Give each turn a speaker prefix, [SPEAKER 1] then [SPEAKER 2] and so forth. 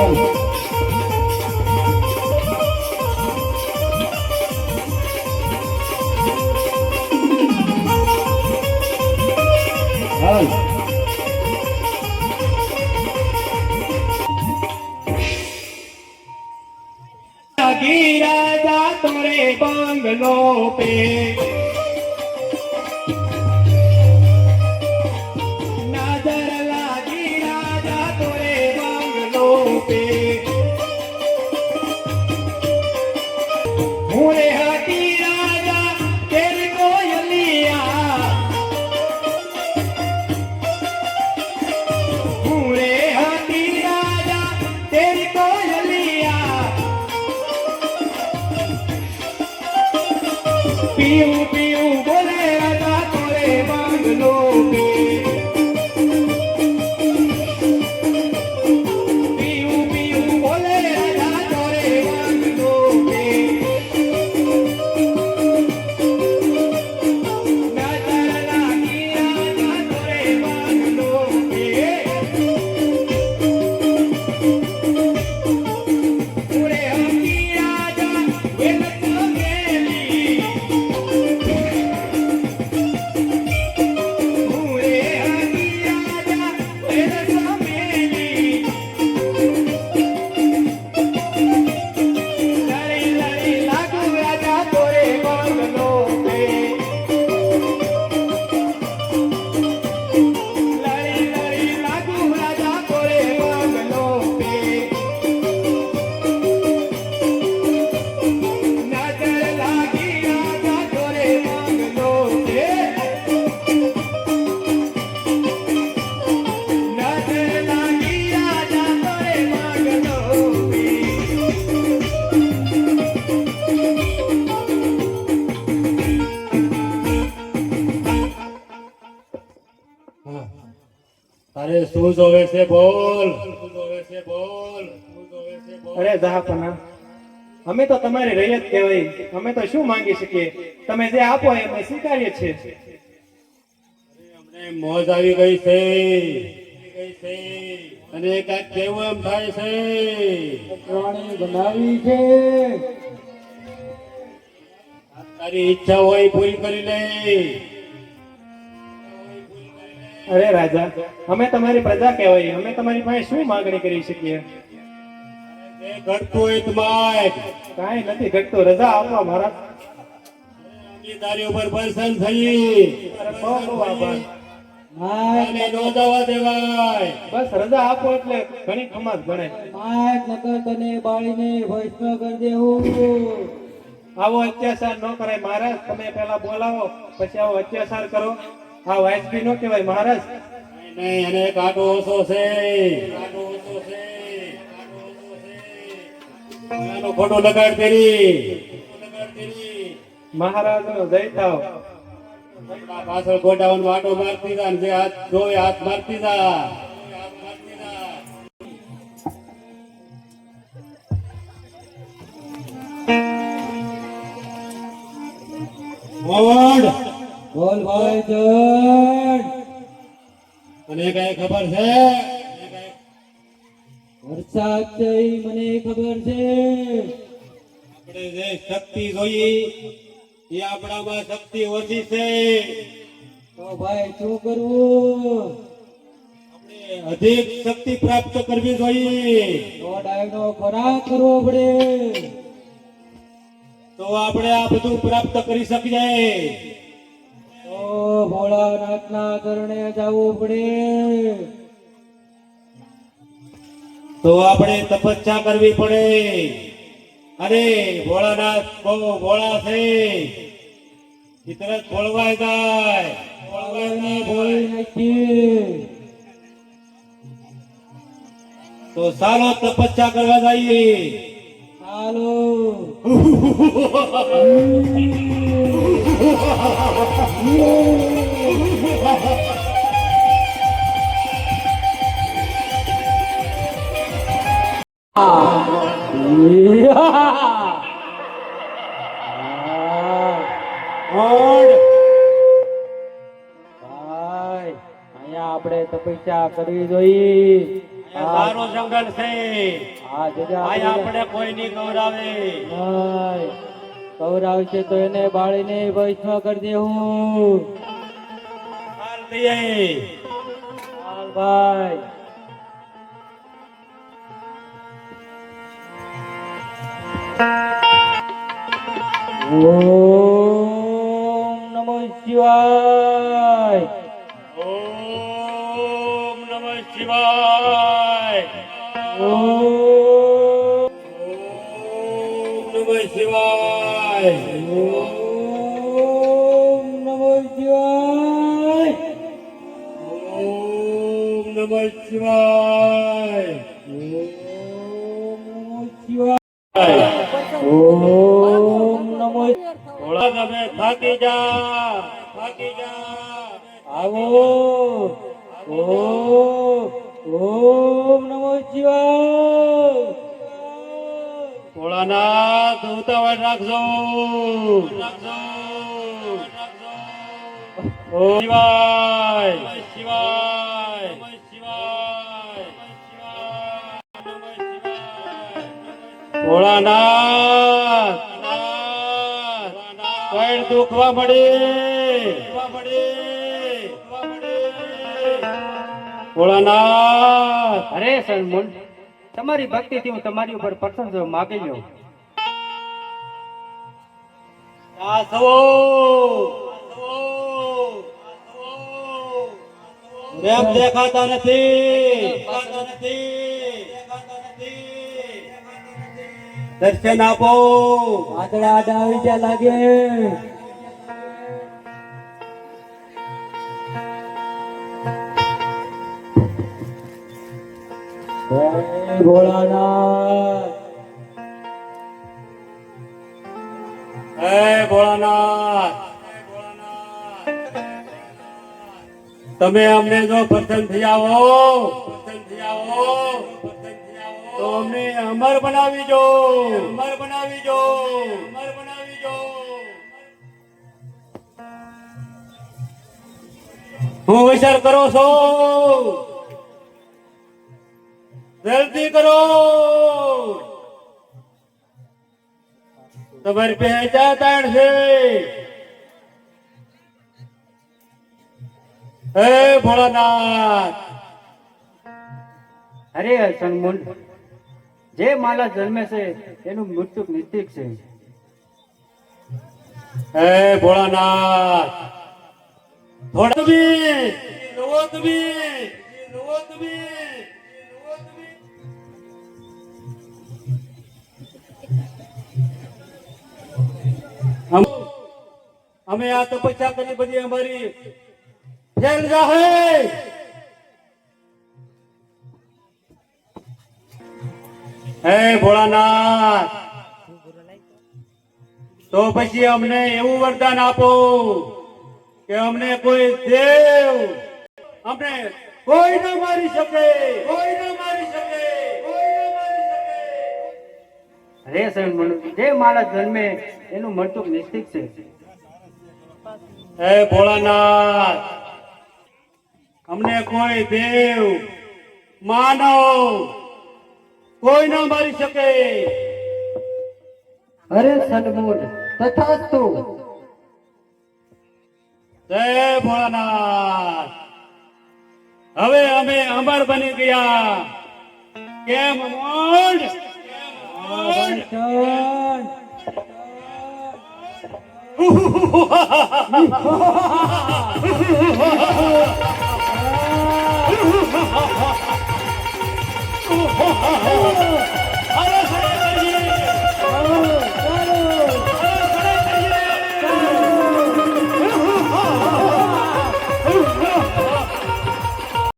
[SPEAKER 1] ઓમ ઓમ ગીરા જા તોરે બંગલો pay Senhor.
[SPEAKER 2] તારે શું જોવે છે બોલ.
[SPEAKER 1] અરે જહાપના અમે તો તમારી રૈયત કહેવાય. અમે તો શું માંગી શકીએ? તમે જે આપો એ અમે સ્વીકારીએ છીએ.
[SPEAKER 2] અમને મોજ આવી ગઈ છે. ગઈ છે અને કાંઈક કેવું એમ થાય છે.
[SPEAKER 3] બનાવી છે.
[SPEAKER 2] તારી ઈચ્છા હોય પૂરી કરી લે.
[SPEAKER 1] અરે રાજા અમે તમારી પ્રજા કહેવાય. અમે તમારી પાસે શું માંગણી કરી શકીએ?
[SPEAKER 2] ઘટતું
[SPEAKER 1] નથી ઘટતું. રજા આપો મારા.
[SPEAKER 2] તારી ઉપર પસંદ થઈ
[SPEAKER 1] બહુ બહુ આભાર.
[SPEAKER 3] માય
[SPEAKER 2] અને નો જવા દેવાય.
[SPEAKER 1] બસ રજા આપો એટલે ઘણી ખમાત ગણે
[SPEAKER 3] માય નકર તને બાળીને ભસ્મ કરી દેવું.
[SPEAKER 1] આવો અત્યાચાર ન કરાય. મહારાજ તમે પેલા બોલાવો પછી આવો અત્યાચાર કરો. આ વાજબી નો કહેવાય મહારાજ.
[SPEAKER 2] નહીં એને કાંટો ઓછો છે. કાંટો ઓછો છે. કાંટો ઓછો છે એનો ખોટો લગાડ તેરી
[SPEAKER 1] મહારાજ નો જય થાવ.
[SPEAKER 2] પાછળ ગોડાઉન વાટો મારતી જા જે હાથ જોવે હાથ મારતી જા. મોડ
[SPEAKER 3] બોલ ભાઈ જણ
[SPEAKER 2] મને કઈ ખબર છે?
[SPEAKER 3] વરસાદ છે મને ખબર છે.
[SPEAKER 2] આપણે જે શક્તિ જોઈ એ આપણામાં શક્તિ ઓછી છે.
[SPEAKER 3] તો ભાઈ શું કરવું?
[SPEAKER 2] આપણે અધિક શક્તિ પ્રાપ્ત કરવી જોઈએ.
[SPEAKER 3] તો ડાયનો ખોરાક કરવો પડે.
[SPEAKER 2] તો આપણે આ બધું પ્રાપ્ત કરી શકીએ.
[SPEAKER 3] ભોળાનાથના કરણે જવું પડે.
[SPEAKER 2] તો આપણે તપસ્યા કરવી પડે. અરે ભોળાનાથ બહુ ભોળા છે. તરત ભોળવાય જાય.
[SPEAKER 3] ભોળી
[SPEAKER 2] તો સારો તપસ્યા કરવા જઈએ.
[SPEAKER 3] ચાલો. અહીંયા આપણે તપસ્યા કરવી જોઈએ
[SPEAKER 2] સારો જંગલ છે
[SPEAKER 3] આપણે
[SPEAKER 2] કોઈ નહીં ગૌરાવે.
[SPEAKER 3] છે તો એને બાળીને ભસ્મ કરી દેવું
[SPEAKER 2] હાલ
[SPEAKER 3] ભાઈ ઓમ નમો શિવાય.
[SPEAKER 2] ઓમ નમો શિવાય.
[SPEAKER 3] ઓમ
[SPEAKER 2] ઓમ નમો થોડા તમે થાકી જા થાકી જા.
[SPEAKER 3] આવો. ઓમ નમો શિવાય.
[SPEAKER 2] ભોળાનાથ ઉતાવળ રાખજો. રાખજો ઓ શિવાય. ભોળાનાથ કઈ દુખવા મળી? ભોળાનાથ.
[SPEAKER 1] અરે સનમુન તમારી ભક્તિથી હું તમારી ઉપર પ્રસન્ન છું માગી લઉં.
[SPEAKER 2] આસવો કેમ દેખાતા નથી. દર્શન આપો.
[SPEAKER 3] આદડા આડા આવી લાગે. ભોળાનાથ.
[SPEAKER 2] હે ભોળાનાથ. તમે અમને જો પસંદ થઈ આવો પસંદ થઈ આવો અમને અમર બનાવી જો અમર બનાવી જો અમર બનાવી જો હું વિચાર કરો છો? જલ્દી કરો. તમારી પહેચાન છે. હે ભોળાનાથ.
[SPEAKER 1] અરે સનમુન જે માલા જન્મે છે, એનું મૃત્યુ નિશ્ચિત છે.
[SPEAKER 2] હે ભોળાનાથ થોડા બી અમ- અમે આ તપસ્યા કરી બધી અમારી. ફેલ જાહે. હે ભોળાનાથ. તો પછી અમને એવું વરદાન આપો કે અમને કોઈ દેવ અમને કોઈ ન મારી શકે. કોઈ ન મારી શકે. રે ન મારી શકે.
[SPEAKER 1] અરે સનમુન જે મારા જન્મે એનું મૃત્યુ નિશ્ચિત છે.
[SPEAKER 2] હે ભોળાનાથ અમને કોઈ દેવ માનવ કોઈ ન મારી શકે.
[SPEAKER 1] અરે સનમુન તથાસ્તુ.
[SPEAKER 2] જય ભોળાનાથ. હવે અમે અમર બની ગયા. કેમ અમર કેમ